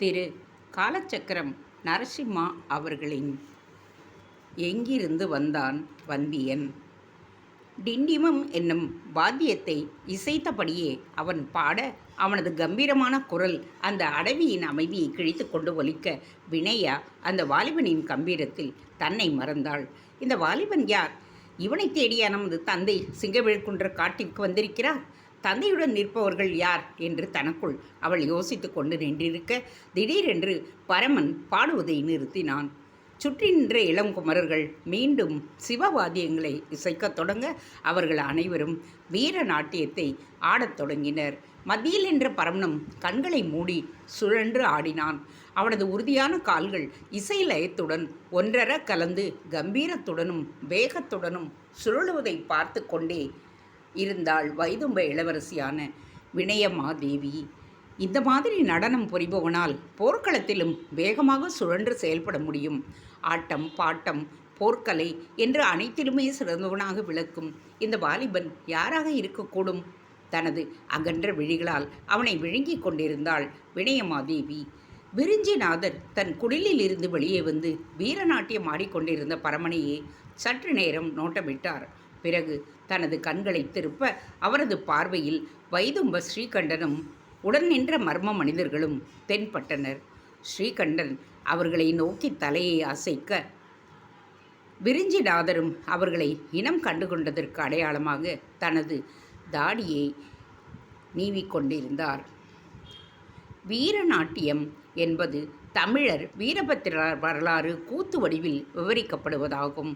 திரு காலச்சக்கரம் நரசிம்மா அவர்களின் எங்கிருந்து வந்தான் வந்தியன் டிண்டிமம் என்னும் வாத்தியத்தை இசைத்தபடியே அவன் பாட அவனது கம்பீரமான குரல் அந்த அடவியின் அமைதியை கிழித்து கொண்டு ஒலிக்க வினயா அந்த வாலிபனின் கம்பீரத்தில் தன்னை மறந்தாள். இந்த வாலிபன் யார்? இவனை தேடிய நமது தந்தை சிங்கவேழ்குன்ற காட்டிற்கு வந்திருக்கிறார்? தந்தையுடன் நிற்பவர்கள் யார் என்று தனக்குள் அவள் யோசித்து கொண்டு நின்றிருக்க திடீரென்று பரமன் பாடுவதை நிறுத்தினான். சுற்றி நின்ற இளங்குமரர்கள் மீண்டும் சிவவாதியங்களை இசைக்கத் தொடங்க அவர்கள் அனைவரும் வீர நாட்டியத்தை ஆடத் தொடங்கினர். மத்தியில் நின்ற பரமனும் கண்களை மூடி சுழன்று ஆடினான். அவனது உறுதியான கால்கள் இசை லயத்துடன் ஒன்றர கலந்து கம்பீரத்துடனும் வேகத்துடனும் சுழலுவதை பார்த்து கொண்டே இருந்தாள் வைதும்ப இளவரசியான வினயமாதேவி. இந்த மாதிரி நடனம் புரிபவனால் போர்க்களத்திலும் வேகமாக சுழன்று செயல்பட முடியும். ஆட்டம் பாட்டம் போர்க்கலை என்று அனைத்திலுமே சிறந்தவனாக விளக்கும் இந்த வாலிபன் யாராக இருக்கக்கூடும்? தனது அகன்ற விழிகளால் அவனை விழுங்கிக் கொண்டிருந்தாள் வினயமாதேவி. விரிஞ்சிநாதர் தன் குடிலில் இருந்து வெளியே வந்து வீரநாட்டியம் ஆடிக்கொண்டிருந்த பரமனையே சற்று நேரம் நோட்டமிட்டார். பிறகு தனது கண்களை திருப்ப அவரது பார்வையில் வைதும்ப ஸ்ரீகண்டனும் உடன் நின்ற மர்ம மனிதர்களும் தென்பட்டனர். ஸ்ரீகண்டன் அவர்களை நோக்கி தலையை அசைக்க விரிஞ்சிநாதரும் அவர்களை இனம் கண்டுகொண்டதற்கு அடையாளமாக தனது தாடியை நீவிக்கொண்டிருந்தார். வீரநாட்டியம் என்பது தமிழர் வீரபத்திர வரலாறு கூத்து வடிவில் விவரிக்கப்படுவதாகும்.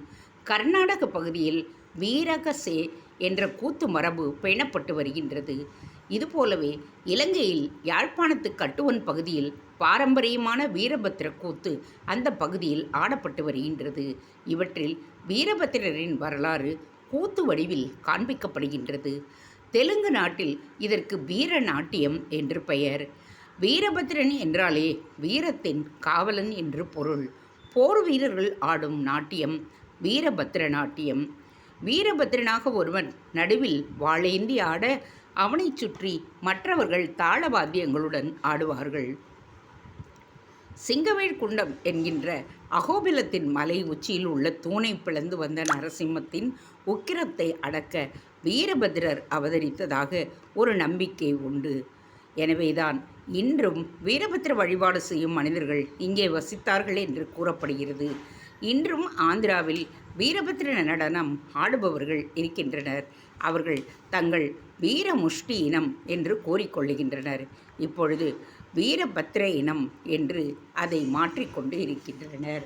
கர்நாடக பகுதியில் வீரகசே என்ற கூத்து மரபு பேணப்பட்டு வருகின்றது. இதுபோலவே இலங்கையில் யாழ்ப்பாணத்து கட்டுவன் பகுதியில் பாரம்பரியமான வீரபத்திர கூத்து அந்த பகுதியில் ஆடப்பட்டு வருகின்றது. இவற்றில் வீரபத்திரரின் வரலாறு கூத்து வடிவில் காண்பிக்கப்படுகின்றது. தெலுங்கு நாட்டில் இதற்கு வீர நாட்டியம் என்று பெயர். வீரபத்திரன் என்றாலே வீரத்தின் காவலன் என்று பொருள். போர் வீரர்கள் ஆடும் நாட்டியம் வீரபத்திர நாட்டியம். வீரபத்திரனாக ஒருவன் நடுவில் வாழேந்தி ஆட அவனைச் சுற்றி மற்றவர்கள் தாளவாத்தியங்களுடன் ஆடுவார்கள். சிங்கவேல் குண்டம் என்கின்ற அகோபிலத்தின் மலை உச்சியில் உள்ள தூணை பிளந்து வந்த நரசிம்மத்தின் உக்கிரத்தை அடக்க வீரபத்திரர் அவதரித்ததாக ஒரு நம்பிக்கை உண்டு. எனவேதான் இன்றும் வீரபத்திர வழிபாடு செய்யும் மனிதர்கள் இங்கே வசித்தார்கள் என்று கூறப்படுகிறது. இன்றும் ஆந்திராவில் வீரபத்திர நடனம் ஆடுபவர்கள் இருக்கின்றனர். அவர்கள் தங்கள் வீர முஷ்டி இனம் என்று கூறிக்கொள்ளுகின்றனர் இப்பொழுது வீரபத்திர இனம் என்று அதை மாற்றிக்கொண்டு இருக்கின்றனர்.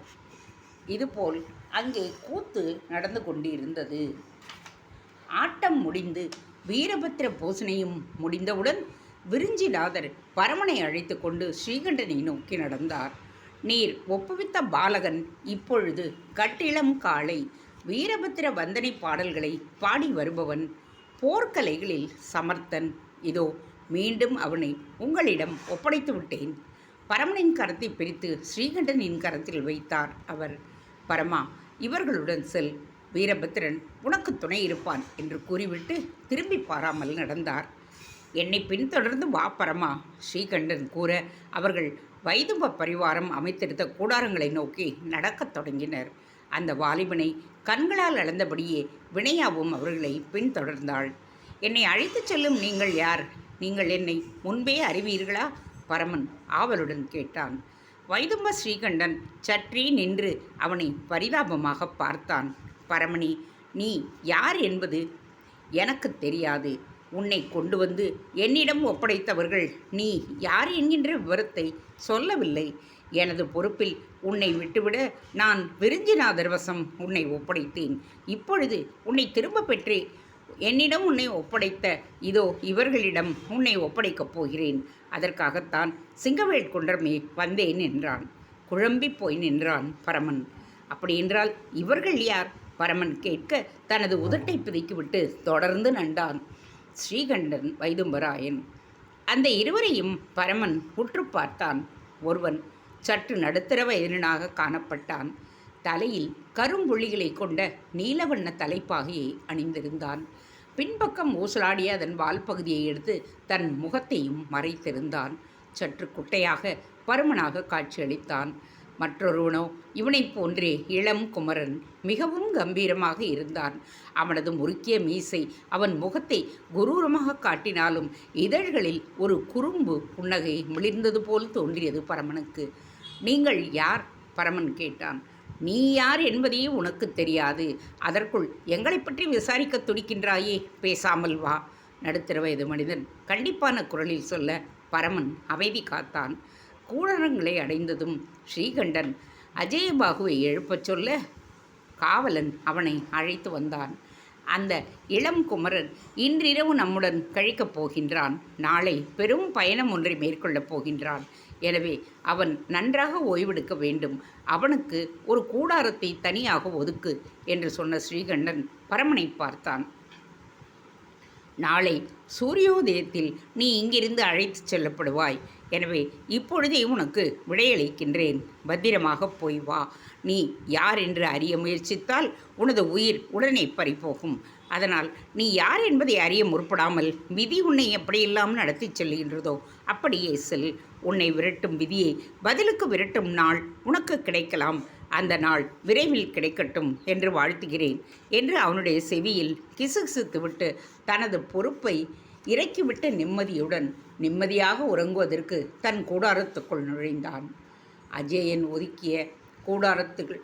இதுபோல் அங்கே கூத்து நடந்து கொண்டிருந்தது. ஆட்டம் முடிந்து வீரபத்திர பூசணையும் முடிந்தவுடன் விரிஞ்சிநாதர் பரமனை அழைத்து கொண்டு ஸ்ரீகண்டனை நோக்கி நடந்தார். நீர் ஒப்புவித்த பாலகன் இப்பொழுது கட்டிளம் காலை வீரபத்திர வந்தனை பாடல்களை பாடி வருபவன் போர்க்கலைகளில் சமர்த்தன். இதோ மீண்டும் அவனை உங்களிடம் ஒப்படைத்து விட்டேன். பரமனின் கரத்தை பிரித்து ஸ்ரீகண்டனின் கரத்தில் வைத்தார் அவர். பரமா இவர்களுடன் செல். வீரபத்திரன் உனக்கு துணை இருப்பான் என்று கூறிவிட்டு திரும்பி பாராமல் நடந்தார். என்னை பின்தொடர்ந்து வா பரமா ஸ்ரீகண்டன் கூற அவர்கள் வைதும்ப பரிவாரம் அமைத்திருந்த கூடாரங்களை நோக்கி நடக்கத் தொடங்கினர். அந்த வாலிபனை கண்களால் அளந்தபடியே வினையாவும் அவர்களை பின்தொடர்ந்தாள். என்னை அழைத்துச் செல்லும் நீங்கள் யார்? நீங்கள் என்னை முன்பே அறிவீர்களா? பரமன் ஆவலுடன் கேட்டான். வைதும்ப ஸ்ரீகண்டன் சற்றே நின்று அவனை பரிதாபமாக பார்த்தான். பரமணி நீ யார் என்பது எனக்கு தெரியாது. உன்னை கொண்டு வந்து என்னிடம் ஒப்படைத்தவர்கள் நீ யார் என்கின்ற விவரத்தை சொல்லவில்லை. எனது பொறுப்பில் உன்னை விட்டுவிட நான் விருஞ்சிநாதர் வசம் உன்னை ஒப்படைத்தேன். இப்பொழுது உன்னை திரும்ப பெற்றே என்னிடம் உன்னை ஒப்படைத்த இதோ இவர்களிடம் உன்னை ஒப்படைக்கப் போகிறேன். அதற்காகத்தான் சிங்கவேல் குன்றமே வந்தேன் என்றான். குழம்பி போய் நின்றான் பரமன். அப்படியென்றால் இவர்கள் யார்? பரமன் கேட்க தனது உதட்டை பிதிக்கிவிட்டு தொடர்ந்து நண்டான் ஸ்ரீகண்டன் வைதும்பராயன். அந்த இருவரையும் பரமன் உற்று பார்த்தான். ஒருவன் சற்று நடுத்தர வயதினாக காணப்பட்டான். தலையில் கரும்புள்ளிகளை கொண்ட நீலவண்ண தலைப்பாகையை அணிந்திருந்தான். பின்பக்கம் ஊசலாடிய அதன் வால் பகுதியை எடுத்து தன் முகத்தையும் மறைத்திருந்தான். சற்று குட்டையாக பருமனாக காட்சியளித்தான். மற்றொருவனோ இவனைப் போன்றே இளம் குமரன் மிகவும் கம்பீரமாக இருந்தான். அவனது முறுக்கிய மீசை அவன் முகத்தை குரூரமாக காட்டினாலும் இதழ்களில் ஒரு குறும்பு புன்னகை மிளிர்ந்தது போல் தோன்றியது பரமனுக்கு. நீங்கள் யார்? பரமன் கேட்டான். நீ யார் என்பதையே உனக்கு தெரியாது. அதற்குள் எங்களை பற்றி விசாரிக்க துடிக்கின்றாயே? பேசாமல் வா. நடுத்தர வயது மனிதன் கண்டிப்பான குரலில் சொல்ல பரமன் அமைதி காத்தான். கூடாரங்களை அடைந்ததும் ஸ்ரீகண்டன் அஜயபாகுவை எழுப்பச் சொல்ல காவலன் அவனை அழைத்து வந்தான். அந்த இளம் குமரன் இன்றிரவு நம்முடன் கழிக்கப் போகின்றான். நாளை பெரும் பயணம் ஒன்றை மேற்கொள்ளப் போகின்றான். எனவே அவன் நன்றாக ஓய்வெடுக்க வேண்டும். அவனுக்கு ஒரு கூடாரத்தை தனியாக ஒதுக்கு என்று சொன்ன ஸ்ரீகண்டன் பரமனை பார்த்தான். நாளை சூரியோதயத்தில் நீ இங்கிருந்து அழைத்துச் செல்லப்படுவாய். எனவே இப்பொழுதே உனக்கு விடையளிக்கின்றேன். பத்திரமாக போய் வா. நீ யார் என்று அறிய முயற்சித்தால் உனது உயிர் உடனே பறிபோகும். அதனால் நீ யார் என்பதை அறிய முற்படாமல் விதி உன்னை எப்படியெல்லாம் நடத்தி செல்கின்றதோ அப்படியே செல். உன்னை விரட்டும் விதியை பதிலுக்கு விரட்டும் நாள் உனக்கு கிடைக்கலாம். அந்த நாள் விரைவில் கிடைக்கட்டும் என்று வாழ்த்துகிறேன் என்று அவனுடைய செவியில் கிசுகிசுத்துவிட்டு தனது பொறுப்பை இறக்கிவிட்ட நிம்மதியுடன் நிம்மதியாக உறங்குவதற்கு தன் கூடாரத்துக்குள் நுழைந்தான். அஜயன் ஒதுக்கிய கூடாரத்துக்குள்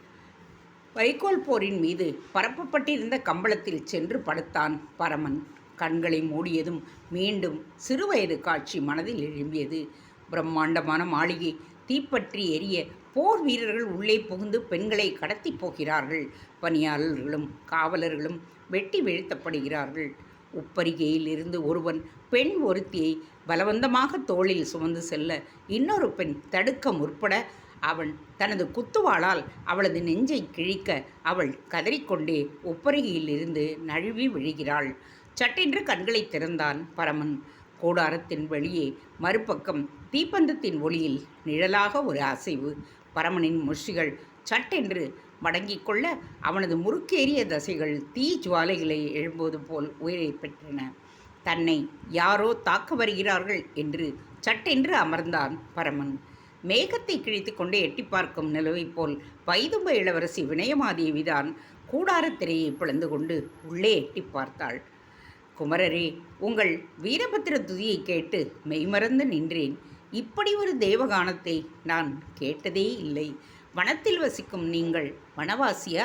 வைக்கோல் போரின் மீது பரப்பப்பட்டிருந்த கம்பளத்தில் சென்று படுத்தான் பரமன். கண்களை மூடியதும் மீண்டும் சிறுவயது காட்சி மனதில் எழும்பியது. பிரம்மாண்டமான மாளிகை தீப்பற்றி எரிய போர் வீரர்கள் உள்ளே புகுந்து பெண்களை கடத்தி போகிறார்கள். பணியாளர்களும் காவலர்களும் வெட்டி வீழ்த்தப்படுகிறார்கள். உப்பரிகையிலிருந்து ஒருவன் பெண் ஒருத்தியை பலவந்தமாக தோளில் சுமந்து செல்ல இன்னொரு பெண் தடுக்க முற்பட அவன் தனது குத்துவாளால் அவளது நெஞ்சை கிழிக்க அவள் கதறிக்கொண்டே உப்பரிகையில் இருந்து நழுவி விழுகிறாள். சட்டென்று கண்களை திறந்தான் பரமன். கூடாரத்தின் வெளியே மறுபக்கம் தீப்பந்தத்தின் ஒளியில் நிழலாக ஒரு அசைவு. பரமனின் முஷிகள் சட்டென்று மடங்கிக் கொள்ள அவனது முறுக்கேறிய தசைகள் தீ ஜுவாலைகளை எழும்போது போல் உயிரை பெற்றன. தன்னை யாரோ தாக்க வருகிறார்கள் என்று சட்டென்று அமர்ந்தான் பரமன். மேகத்தை கிழித்து கொண்டு எட்டி பார்க்கும் நிலவை போல் வைதும்ப இளவரசி வினயமாதேவிதான் கூடாரத்திரையை பிளந்து கொண்டு உள்ளே எட்டி பார்த்தாள். குமரரே உங்கள் வீரபத்திர துதியை கேட்டு மெய்மறந்து நின்றேன். இப்படி ஒரு தேவகானத்தை நான் கேட்டதே இல்லை. வனத்தில் வசிக்கும் நீங்கள் வனவாசியா?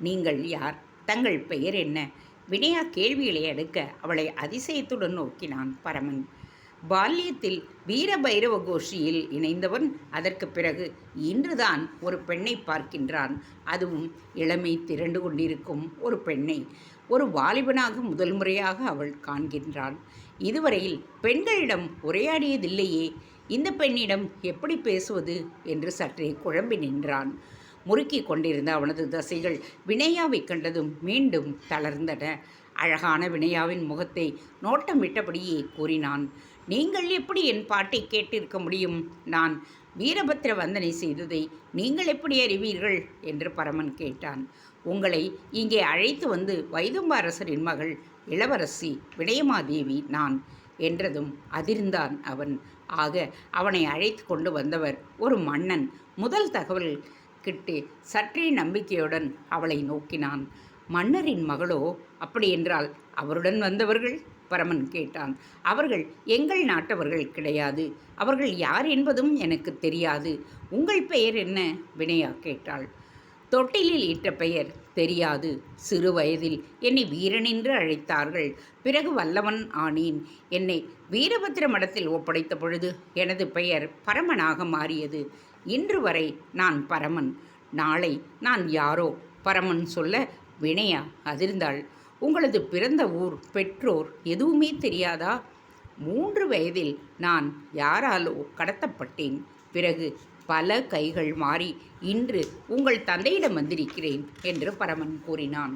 நீங்கள் யார்? தங்கள் பெயர் என்ன? வினயா கேள்விகளை அடுக்க அவளை அதிசயத்துடன் நோக்கினான் பரமன். பால்யத்தில் வீரபைரவ கோஷியில் இணைந்தவன் அதற்கு பிறகு இன்றுதான் ஒரு பெண்ணை பார்க்கின்றான். அதுவும் இளமை திரண்டு கொண்டிருக்கும் ஒரு பெண்ணை. ஒரு வாலிபனாக முதல் முறையாக அவள் காண்கின்றான் இதுவரையில் பெண்களிடம் உரையாடியதில்லையே. இந்த பெண்ணிடம் எப்படி பேசுவது என்று சற்றே குழம்பி நின்றான். முறுக்கிக் கொண்டிருந்த அவனது தசைகள் வினையாவை கண்டதும் மீண்டும் தளர்ந்தன. அழகான வினையாவின் முகத்தை நோட்டமிட்டபடியே கூறினான் நீங்கள் எப்படி என் பாட்டை கேட்டிருக்க முடியும்? நான் வீரபத்திர வந்தனை செய்ததை நீங்கள் எப்படி அறிவீர்கள்? என்று பரமன் கேட்டான். உங்களை இங்கே அழைத்து வந்து வைதும்ப அரசரின் மகள் இளவரசி விடயமாதேவி நான் என்றதும் அதிர்ந்தான் அவன். ஆக அவனை அழைத்து கொண்டு வந்தவர் ஒரு மன்னன். முதல் தகவல் கிட்டு சற்றே நம்பிக்கையுடன் அவளை நோக்கினான். மன்னரின் மகளோ அப்படியென்றால் அவருடன் வந்தவர்கள்? பரமன் கேட்டான். அவர்கள் எங்கள் நாட்டவர்கள் கிடையாது. அவர்கள் யார் என்பதும் எனக்கு தெரியாது. உங்கள் பெயர் என்ன? வினயா கேட்டாள். தொட்டிலில் இட்ட பெயர். தெரியாது. சிறு வயதில் என்னை வீரனென்று அழைத்தார்கள். பிறகு வல்லவன் ஆனேன். என்னை வீரபத்திர மடத்தில் ஒப்படைத்த பொழுது எனது பெயர் பரமனாக மாறியது. இன்று வரை நான் பரமன். நாளை நான் யாரோ? பரமன் சொல்ல வினயா அதிர்ந்தாள். உங்களது பிறந்த ஊர் பெற்றோர் எதுவுமே தெரியாதா? மூன்று வயதில் நான் யாராலோ கடத்தப்பட்டேன். பிறகு பல கைகள் மாறி இன்று உங்கள் தந்தையிடம் வந்திருக்கிறேன் என்று பரமன் கூறினான்.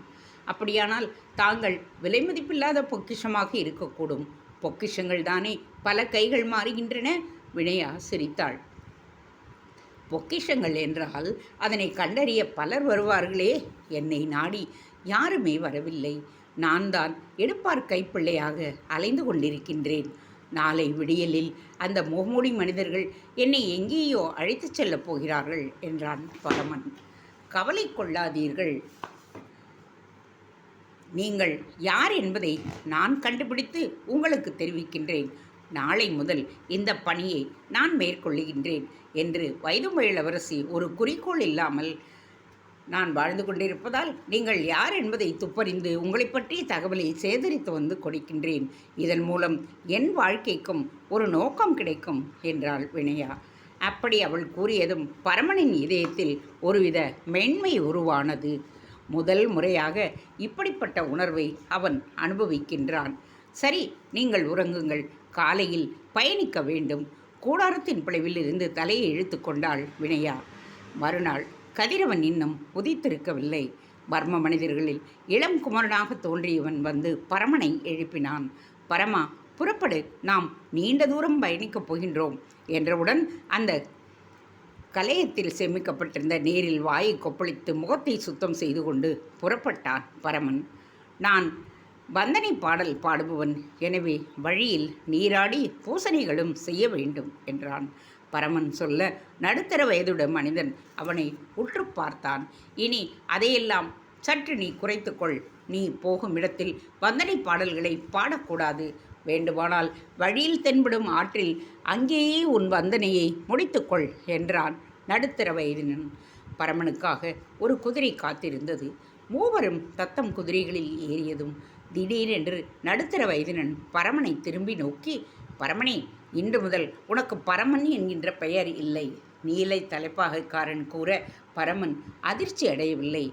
அப்படியானால் தாங்கள் விலைமதிப்பில்லாத பொக்கிஷமாக இருக்கக்கூடும். பொக்கிஷங்கள் தானே பல கைகள் மாறுகின்றன வினயா சிரித்தாள். பொக்கிஷங்கள் என்றால் அதனை கண்டறிய பலர் வருவார்களே. என்னை நாடி யாருமே வரவில்லை. நான் தான் எடுப்பார் கைப்பிள்ளையாக அலைந்து கொண்டிருக்கின்றேன். நாளை விடியலில் அந்த முகமூடி மனிதர்கள் என்னை எங்கேயோ அழைத்துச் செல்லப் போகிறார்கள் என்றான் பரமன். கவலை கொள்ளாதீர்கள். நீங்கள் யார் என்பதை நான் கண்டுபிடித்து உங்களுக்கு தெரிவிக்கின்றேன். நாளை முதல் இந்த பணியை நான் மேற்கொள்ளுகின்றேன் என்று வயது இளவரசி ஒரு குறிக்கோள் இல்லாமல் நான் வாழ்ந்து கொண்டிருப்பதால் நீங்கள் யார் என்பதை துப்பறிந்து உங்களை பற்றிய தகவலை சேகரித்து வந்து கொடுக்கின்றேன். இதன் மூலம் என் வாழ்க்கைக்கும் ஒரு நோக்கம் கிடைக்கும் என்றாள் வினயா. அப்படி அவள் கூறியதும் பரமனின் இதயத்தில் ஒருவித மென்மை உருவானது. முதல் முறையாக இப்படிப்பட்ட உணர்வை அவன் அனுபவிக்கின்றான். சரி நீங்கள் உறங்குங்கள். காலையில் பயணிக்க வேண்டும். கூடாரத்தின் பிளவில் இருந்து தலையை இழுத்து கொண்டாள் வினயா. மறுநாள் கதிரவன் இன்னும் உதித்திருக்கவில்லை. பர்ம மனிதர்களில் இளம் குமரனாக தோன்றியவன் வந்து பரமனை எழுப்பினான். பரமா புறப்படு. நாம் நீண்ட தூரம் பயணிக்கப் போகின்றோம் என்றவுடன் அந்த கலையத்தில் சேமிக்கப்பட்டிருந்த நீரில் வாயை கொப்பளித்து முகத்தை சுத்தம் செய்து கொண்டு புறப்பட்டான் பரமன். நான் வந்தனை பாடல் பாடுபவன். எனவே வழியில் நீராடி பூசணிகளும் செய்ய வேண்டும் என்றான். பரமன் சொல்ல நடுத்தர வயதுடைய மனிதன் அவனை உற்று பார்த்தான். இனி அதையெல்லாம் சற்று நீ குறைத்துக்கொள் நீ போகும் இடத்தில் வந்தனை பாடல்களை பாடக்கூடாது. வேண்டுமானால் வழியில் தென்படும் ஆற்றில் அங்கேயே உன் வந்தனையை முடித்துக்கொள் என்றான் நடுத்தர வயதினன். பரமனுக்காக ஒரு குதிரை காத்திருந்தது. மூவரும் தத்தம் குதிரைகளில் ஏறியதும் திடீரென்று நடுத்தர வயதினன் பரமனை திரும்பி நோக்கி பரமனே இன்று முதல் உனக்கு பரமன் என்கின்ற பெயர் இல்லை. நீலை தலைப்பாகைக்காரன் கூற பரமன் அதிர்ச்சி அடையவில்லை.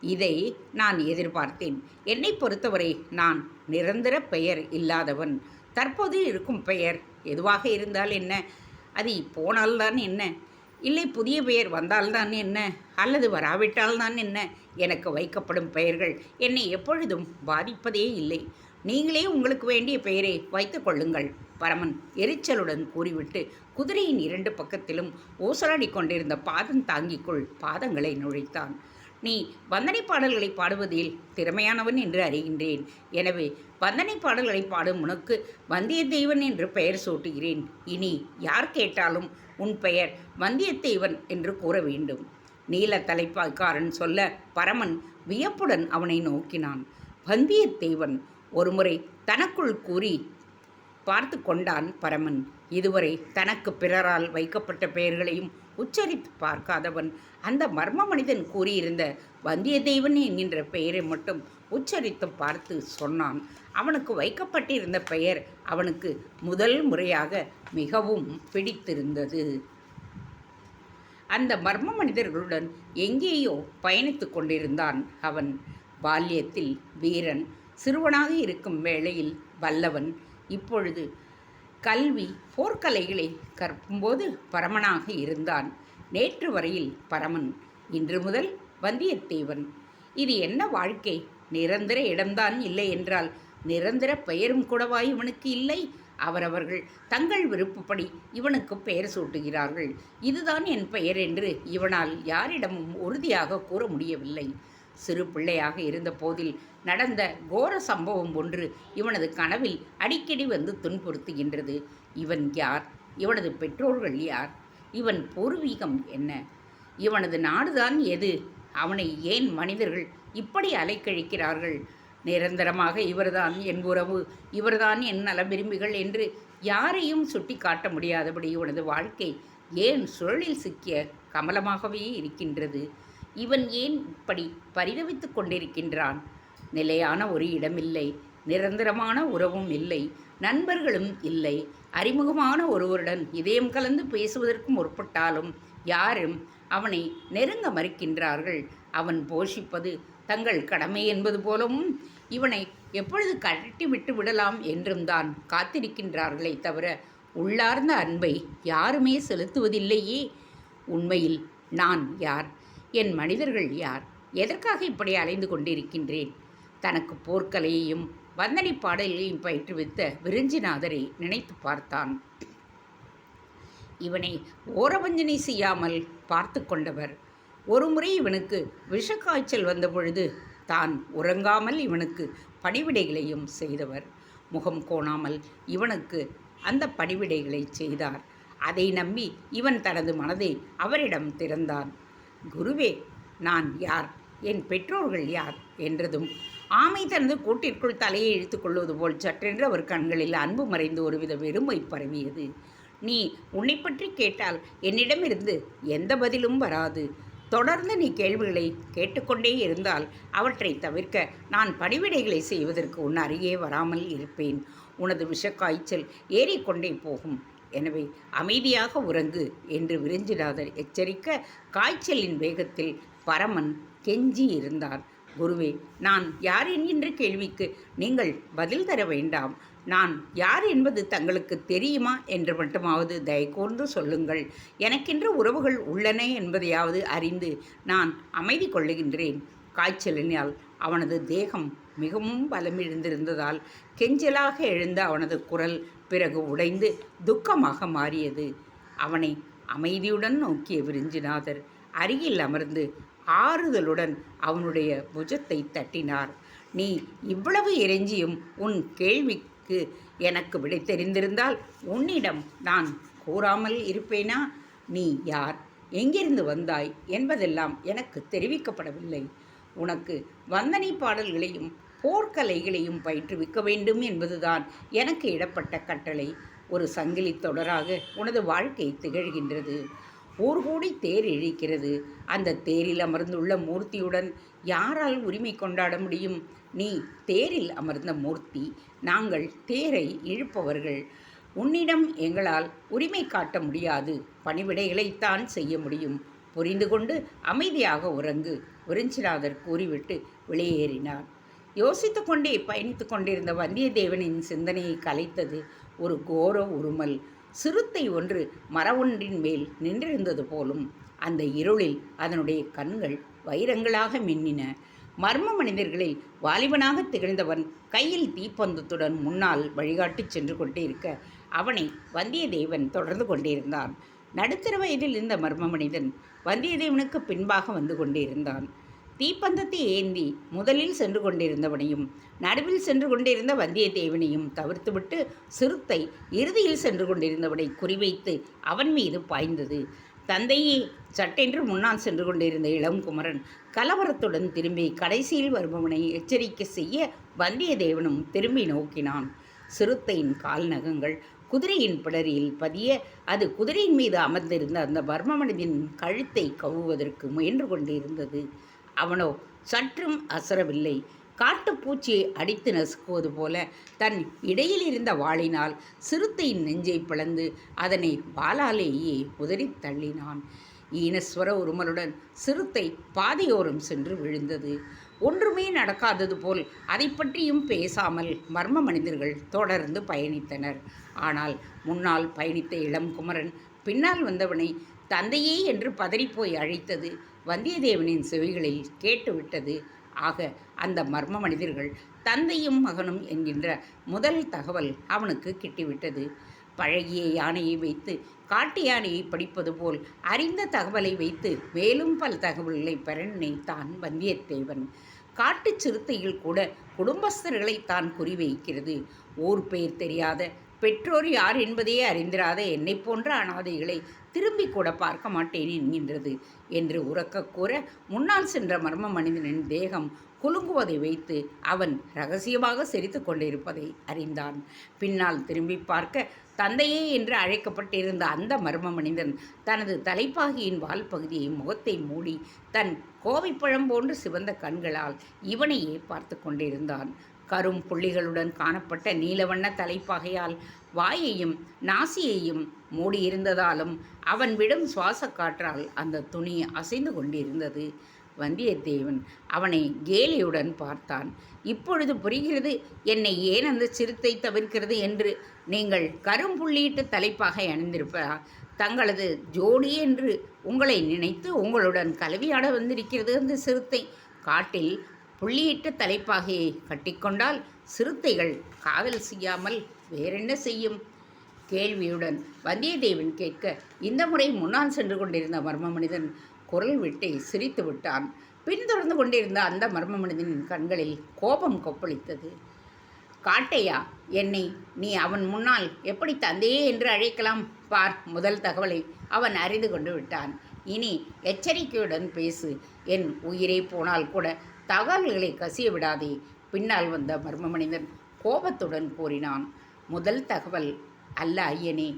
இதை நான் எதிர்பார்த்தேன். என்னை பொறுத்தவரை நான் நிரந்தர பெயர் இல்லாதவன். தற்போது இருக்கும் பெயர் எதுவாக இருந்தால் என்ன? அது போனால்தான் என்ன? இல்லை புதிய பெயர் வந்தால்தான் என்ன? அல்லது வராவிட்டால்தான் என்ன? எனக்கு வைக்கப்படும் பெயர்கள் என்னை எப்பொழுதும் பாதிப்பதே இல்லை. நீங்களே உங்களுக்கு வேண்டிய பெயரை வைத்துக் கொள்ளுங்கள். பரமன் எரிச்சலுடன் கூறிவிட்டு குதிரையின் இரண்டு பக்கத்திலும் ஓசலாடி கொண்டிருந்த பாதம் தாங்கிக்குள் பாதங்களை நுழைத்தான். நீ வந்தனை பாடல்களை பாடுவதில் திறமையானவன் என்று அறிகின்றேன். எனவே வந்தனை பாடல்களை பாடும் உனக்கு வந்தியத்தேவன் என்று பெயர் சூட்டுகிறேன். இனி யார் கேட்டாலும் உன் பெயர் வந்தியத்தேவன் என்று கூற வேண்டும் நீல தலைப்பாய்க்காரன் சொல்ல பரமன் வியப்புடன் அவனை நோக்கினான். வந்தியத்தேவன் ஒருமுறை தனக்குள் கூறி பார்த்து கொண்டான் பரமன். இதுவரை தனக்கு பிறரால் வைக்கப்பட்ட பெயர்களையும் உச்சரித்து பார்க்காதவன் அந்த மர்ம மனிதன் கூறியிருந்த வந்தியத்தேவன் என்கின்ற பெயரை மட்டும் உச்சரித்து பார்த்து சொன்னான். அவனுக்கு வைக்கப்பட்டிருந்த பெயர் அவனுக்கு முதல் முறையாக மிகவும் பிடித்திருந்தது. அந்த மர்ம மனிதர்களுடன் எங்கேயோ பயணித்து கொண்டிருந்தான் அவன். பால்யத்தில் வீரன் சிறுவனாக இருக்கும் வேளையில் வல்லவன் இப்பொழுது கல்வி போர்க்கலைகளை கற்கும்போது பரமனாக இருந்தான். நேற்று வரையில் பரமன் இன்று முதல் வந்தியத்தேவன். இது என்ன வாழ்க்கை? நிரந்தர இடம்தான் இல்லை என்றால் நிரந்தர பெயரும் கூடவா இவனுக்கு இல்லை. அவரவர்கள் தங்கள் விருப்பப்படி இவனுக்கு பெயர் சூட்டுகிறார்கள். இதுதான் என் பெயர் என்று இவனால் யாரிடமும் உறுதியாக கூற முடியவில்லை. சிறு பிள்ளையாக இருந்த போதில் நடந்த கோர சம்பவம் ஒன்று இவனது கனவில் அடிக்கடி வந்து துன்புறுத்துகின்றது. இவன் யார்? இவனது பெற்றோர்கள் யார்? இவன் பூர்வீகம் என்ன? இவனது நாடுதான் எது? அவனை ஏன் மனிதர்கள் இப்படி அலைக்கழிக்கிறார்கள்? நிரந்தரமாக இவர்தான் என் உறவு இவர்தான் என் நல விரும்பிகள் என்று யாரையும் சுட்டி காட்ட முடியாதபடி இவனது வாழ்க்கை ஏன் சுழலில் சிக்கிய கமலமாகவே இருக்கின்றது. இவன் ஏன் இப்படி பரிதவித்து கொண்டிருக்கின்றான்? நிலையான ஒரு இடமில்லை நிரந்தரமான உறவும் இல்லை நண்பர்களும் இல்லை. அறிமுகமான ஒருவருடன் இதயம் கலந்து பேசுவதற்கு முற்பட்டாலும் யாரும் அவனை நெருங்க மறுக்கின்றார்கள். அவன் போஷிப்பது தங்கள் கடமை என்பது போலவும் இவனை எப்பொழுது கட்டி விட்டு விடலாம் என்றும் தான் காத்திருக்கின்றார்களே தவிர உள்ளார்ந்த அன்பை யாருமே செலுத்துவதில்லையே. உண்மையில் நான் யார்? என் மனிதர்கள் யார்? எதற்காக இப்படி அலைந்து கொண்டிருக்கின்றேன்? தனக்கு போர்க்கலையையும் வந்தனை பாடலையும் பயிற்றுவித்த விருஞ்சிநாதரை நினைத்து பார்த்தான். இவனை ஓரவஞ்சனை செய்யாமல் பார்த்து கொண்டவர். ஒருமுறை இவனுக்கு விஷக்காய்ச்சல் வந்த பொழுது தான் உறங்காமல் இவனுக்கு பணிவிடைகளையும் செய்தவர். முகம் கோணாமல் இவனுக்கு அந்த பணிவிடைகளை செய்தார். அதை நம்பி இவன் தனது மனதை அவரிடம் திறந்தான். குருவே நான் யார்? என் பெற்றோர்கள் யார்? என்றதும் ஆமை தனது கூட்டிற்குள் தலையை இழுத்துக்கொள்வது போல் சற்றென்று அவர் கண்களில் அன்பு மறைந்து ஒருவித வெறுமை பரவியது. நீ உன்னை பற்றி கேட்டால் என்னிடமிருந்து எந்த பதிலும் வராது. தொடர்ந்து நீ கேள்விகளை கேட்டுக்கொண்டே இருந்தால் அவற்றை தவிர்க்க நான் பணிவிடைகளை செய்வதற்கு உன் அருகே வராமல் இருப்பேன். உனது விஷக்காய்ச்சல் ஏறிக்கொண்டே போகும். எனவே அமைதியாக உறங்கு என்று விரிஞ்சிடாதர் எச்சரிக்க காய்ச்சலின் வேகத்தில் பரமன் கெஞ்சி இருந்தார் குருவே நான் யார் என்கின்ற கேள்விக்கு நீங்கள் பதில் தர வேண்டாம். நான் யார் என்பது தங்களுக்கு தெரியுமா? என்று மட்டுமாவது தயக்கூர்ந்து சொல்லுங்கள். எனக்கென்று உறவுகள் உள்ளன என்பதையாவது அறிந்து நான் அமைதி கொள்ளுகின்றேன். காய்ச்சலினால் அவனது தேகம் மிகவும் பலமிழந்திருந்ததால் கெஞ்சலாக எழுந்த அவனது குரல் பிறகு உடைந்து துக்கமாக மாறியது. அவனை அமைதியுடன் நோக்கிய விரிஞ்சிநாதர் அருகில் அமர்ந்து ஆறுதலுடன் அவனுடைய புஜத்தை தட்டினார். நீ இவ்வளவு இறைஞ்சியும் உன் கேள்விக்கு எனக்கு விடை தெரிந்திருந்தால் உன்னிடம் நான் கூறாமல் இருப்பேனா? நீ யார்? எங்கிருந்து வந்தாய்? என்பதெல்லாம் எனக்கு தெரிவிக்கப்படவில்லை. உனக்கு வந்தனை பாடல்களையும் போர்க்கலைகளையும் பயிற்றுவிக்க வேண்டும் என்பதுதான் எனக்கு இடப்பட்ட கட்டளை. ஒரு சங்கிலி தொடராக உனது வாழ்க்கை திகழ்கின்றது. ஊர்கூடி தேர் இழிக்கிறது. அந்த தேரில் அமர்ந்துள்ள மூர்த்தியுடன் யாரால் உரிமை கொண்டாட முடியும்? நீ தேரில் அமர்ந்த மூர்த்தி நாங்கள் தேரை இழுப்பவர்கள். உன்னிடம் எங்களால் உரிமை காட்ட முடியாது. பணிவிடைகளைத்தான் செய்ய முடியும். புரிந்து கொண்டு அமைதியாக உறங்கு விருஞ்சிநாதர் கூறிவிட்டு வெளியேறினார். யோசித்து கொண்டே பயணித்து கொண்டிருந்த வந்தியத்தேவனின் சிந்தனையை கலைத்தது ஒரு கோர உருமல். சிறுத்தை ஒன்று மரவொன்றின் மேல் நின்றிருந்தது போலும் அந்த இருளில் அதனுடைய கண்கள் வைரங்களாக மின்னின. மர்ம மனிதர்களில் வாலிபனாக திகழ்ந்தவன் கையில் தீப்பந்தத்துடன் முன்னால் வழிகாட்டிச் சென்று கொண்டிருக்க அவனை வந்தியத்தேவன் தொடர்ந்து கொண்டிருந்தான். நடுத்தர வயதில் இருந்த மர்ம மனிதன் வந்தியத்தேவனுக்கு பின்பாக வந்து கொண்டிருந்தான். தீப்பந்தத்தை ஏந்தி முதலில் சென்று கொண்டிருந்தவனையும் நடுவில் சென்று கொண்டிருந்த வந்தியத்தேவனையும் தவிர்த்துவிட்டு சிறுத்தை இறுதியில் சென்று கொண்டிருந்தவனை குறிவைத்து அவன் மீது பாய்ந்தது. தந்தையே சட்டென்று முன்னால் சென்று கொண்டிருந்த இளங்குமரன் கலவரத்துடன் திரும்பி கடைசியில் வருபவனை எச்சரிக்கை செய்ய வந்தியத்தேவனும் திரும்பி நோக்கினான். சிறுத்தையின் கால்நகங்கள் குதிரையின் பிளரியில் பதிய அது குதிரையின் மீது அமர்ந்திருந்த அந்த பர்ம மனிதனின் கழுத்தை கவுவதற்கு முயன்று கொண்டிருந்தது. அவனோ சற்றும் அசரவில்லை. காட்டுப்பூச்சியை அடித்து நசுக்குவது போல தன் இடையில் இருந்த வாளினால் சிறுத்தையின் நெஞ்சை பிளந்து அதனை வாளாலேயே உதறி தள்ளினான். ஈனஸ்வர உருமலுடன் சிறுத்தை பாதையோரம் சென்று விழுந்தது. ஒன்றுமே நடக்காதது போல் அதை பற்றியும் பேசாமல் மர்ம மனிதர்கள் தொடர்ந்து பயணித்தனர். ஆனால் முன்னால் பயணித்த இளம் குமரன் பின்னால் வந்தவனை தந்தையே என்று பதறிப்போய் அழைத்தது வந்தியத்தேவனின் செவிகளில் கேட்டுவிட்டது. ஆக அந்த மர்ம மனிதர்கள் தந்தையும் மகனும் என்கின்ற முதல் தகவல் அவனுக்கு கிட்டிவிட்டது. பழகிய யானையை வைத்து காட்டு யானையை படிப்பது போல் அறிந்த தகவலை வைத்து மேலும் பல தகவல்களை பெற நினைத்தான் வந்தியத்தேவன். காட்டுச் சிறுத்தையில் கூட குடும்பஸ்தர்களை தான் குறிவைக்கிறது. ஊர் பெயர் தெரியாத பெற்றோர் யார் என்பதையே அறிந்திராத என்னை போன்ற அனாதைகளை திரும்பி கூட பார்க்க மாட்டேன் என்கின்றது என்று உறக்க கூற முன்னால் சென்ற மர்ம மனிதனின் தேகம் குலுங்குவதை வைத்து அவன் ரகசியமாக சிரித்து கொண்டிருப்பதை அறிந்தான். பின்னால் திரும்பி பார்க்க தந்தையே என்று அழைக்கப்பட்டிருந்த அந்த மர்ம மனிதன் தனது தலைப்பாகியின் வால் பகுதியை முகத்தை மூடி தன் கோவைப்பழம் போன்று சிவந்த கண்களால் இவனையே பார்த்து கொண்டிருந்தான். கரும் புள்ளிகளுடன் காணப்பட்ட நீலவண்ண தலைப்பாகையால் வாயையும் நாசியையும் மூடியிருந்ததாலும் அவன் விடும் சுவாச காற்றால் அந்த துணி அசைந்து கொண்டிருந்தது. வந்தியத்தேவன் அவனை கேலியுடன் பார்த்தான். இப்பொழுது புரிகிறது என்னை ஏன் அந்த சிறுத்தை தவிர்க்கிறது என்று நீங்கள் கரும்புள்ளியிட்டு தலைப்பாகை அணிந்திருப்பதா தங்களது ஜோடி என்று உங்களை நினைத்து உங்களுடன் கலவியாட வந்திருக்கிறது அந்த சிறுத்தை. காட்டில் புள்ளியிட்ட தலைப்பாகையை கட்டிக்கொண்டால் சிறுத்தைகள் காதல் செய்யாமல் வேறென்ன செய்யும்? கேள்வியுடன் வந்தியத்தேவன் கேட்க இந்த முறை முன்னால் சென்று கொண்டிருந்த மர்ம மனிதன் குரல் விட்டு சிரித்து விட்டான். பின்தொடர்ந்து கொண்டிருந்த அந்த மர்ம மனிதனின் கண்களில் கோபம் கொப்பளித்தது. காட்டையா என்னை நீ அவன் முன்னால் எப்படி தந்தையே என்று அழைக்கலாம்? பார் முதல் தகவலை அவன் அறிந்து கொண்டு விட்டான். இனி எச்சரிக்கையுடன் பேசு. என் உயிரே போனால் கூட தகவல்களை கசிய விடாதே. பின்னால் வந்த மர்ம மனிதன் கோபத்துடன் கூறினான். முதல் தகவல் அல்ல ஐயனே.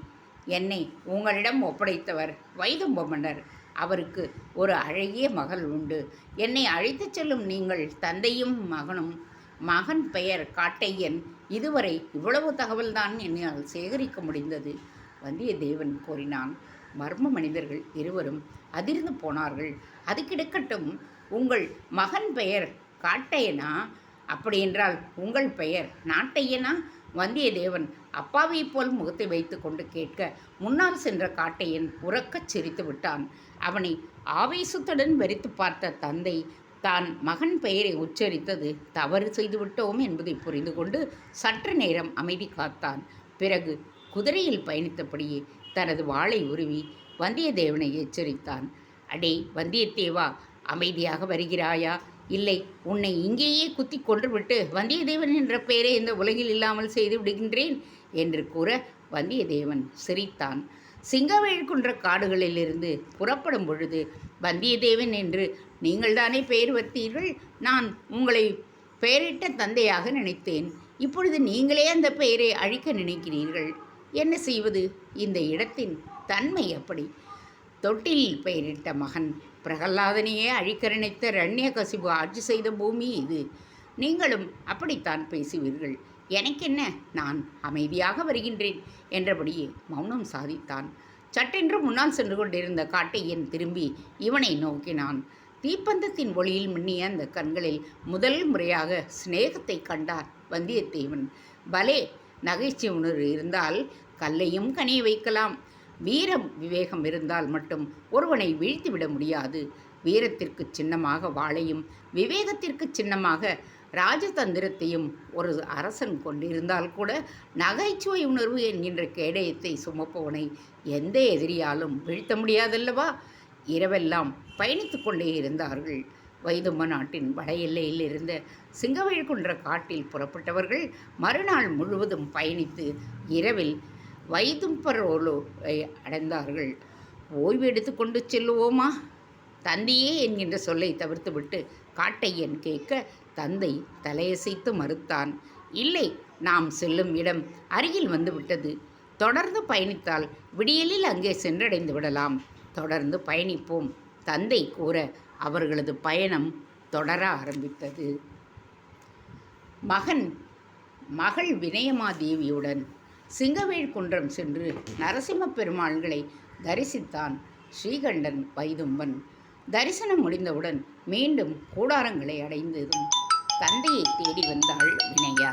என்னை உங்களிடம் ஒப்படைத்தவர் வைதும்ப மன்னர். அவருக்கு ஒரு அழகிய மகள் உண்டு. என்னை அழைத்துச் செல்லும் நீங்கள் தந்தையும் மகனும். மகன் பெயர் காட்டையன். இதுவரை இவ்வளவு தகவல்தான் என்னால் சேகரிக்க முடிந்தது வந்தியத்தேவன் கூறினான். மர்ம மனிதர்கள் இருவரும் அதிர்ந்து போனார்கள். அது கிடக்கட்டும் உங்கள் மகன் பெயர் காட்டையனா? அப்படியென்றால் உங்கள் பெயர் நாட்டையனா? வந்தியத்தேவன் அப்பாவைப் போல் முகத்தை வைத்துக்கொண்டு கேட்க முன்னால் சென்ற காட்டையன் உறக்கச் சிரித்து விட்டான். அவனை ஆவேசத்துடன் வெறித்து பார்த்த தந்தை தான் மகன் பெயரை உச்சரித்தது தவறு செய்துவிட்டோம் என்பதை புரிந்து கொண்டு சற்று நேரம் அமைதி காத்தான். பிறகு குதிரையில் பயணித்தபடியே தனது வாளை உருவி வந்தியத்தேவனை எச்சரித்தான். அடே வந்தியத்தேவா அமைதியாக வருகிறாயா? இல்லை உன்னை இங்கேயே குத்தி கொன்றுவிட்டு வந்தியத்தேவன் என்ற பெயரை இந்த உலகில் இல்லாமல் செய்து விடுகின்றேன் என்று கூற வந்தியத்தேவன் சிரித்தான். சிங்கவேழ்குன்ற காடுகளிலிருந்து புறப்படும் பொழுது வந்தியத்தேவன் என்று நீங்கள்தானே பெயர் வைத்தீர்கள்? நான் உங்களை பெயரிட்ட தந்தையாக நினைத்தேன். இப்பொழுது நீங்களே அந்த பெயரை அழிக்க நினைக்கிறீர்கள். என்ன செய்வது? இந்த இடத்தின் தன்மை அப்படி தொட்டில் பெயரிட்ட மகன் பிரகல்லாதனையே அழிக்க நினைத்த ரண்யகசிபு ஆட்சி செய்த பூமி இது. நீங்களும் அப்படித்தான் பேசுவீர்கள். எனக்கென்ன? நான் அமைதியாக வருகின்றேன் என்றபடியே மௌனம் சாதித்தான். சட்டென்று முன்னால் சென்று கொண்டிருந்த காட்டையன் திரும்பி இவனை நோக்கினான். தீப்பந்தத்தின் ஒளியில் மின்னிய அந்த கண்களில் முதல் முறையாக சிநேகத்தை கண்டார் வந்தியத்தேவன். பலே நகைச்சி உணர்வு இருந்தால் கல்லையும் கனிய வைக்கலாம். வீரம் விவேகம் இருந்தால் மட்டும் ஒருவனை வீழ்த்திவிட முடியாது. வீரத்திற்கு சின்னமாக வாளையும் விவேகத்திற்கு சின்னமாக ராஜதந்திரத்தையும் ஒரு அரசன் கொண்டிருந்தால் கூட நகைச்சுவை உணர்வு என்கின்ற கேடயத்தை சுமப்பவனை எந்த எதிரியாலும் வீழ்த்த முடியாதல்லவா? இரவெல்லாம் பயணித்து கொண்டே இருந்தார்கள். வைதும்ப நாட்டின் வட எல்லையில் இருந்த சிங்கவழிகுன்ற காட்டில் புறப்பட்டவர்கள் மறுநாள் முழுவதும் பயணித்து இரவில் வைதும்பரோலோ அடைந்தார்கள். ஓய்வு எடுத்துக்கொண்டு செல்லுவோமா? தந்தையே என்கின்ற சொல்லை தவிர்த்துவிட்டு காட்டையன் கேட்க தந்தை தலையசைத்து மறுத்தான் இல்லை நாம் செல்லும் இடம் அருகில் வந்துவிட்டது. தொடர்ந்து பயணித்தால் விடியலில் அங்கே சென்றடைந்து விடலாம். தொடர்ந்து பயணிப்போம் தந்தை கூற அவர்களது பயணம் தொடர ஆரம்பித்தது. மகன் மகள் வினயமாதேவியுடன் சிங்கவேல் குன்றம் சென்று நரசிம்ம பெருமாள்களை தரிசித்தான். ஸ்ரீகண்டன் வைதும்பன் தரிசனம் முடிந்தவுடன் மீண்டும் கூடாரங்களை அடைந்ததும் தந்தையை தேடி வந்தாள் வினயா.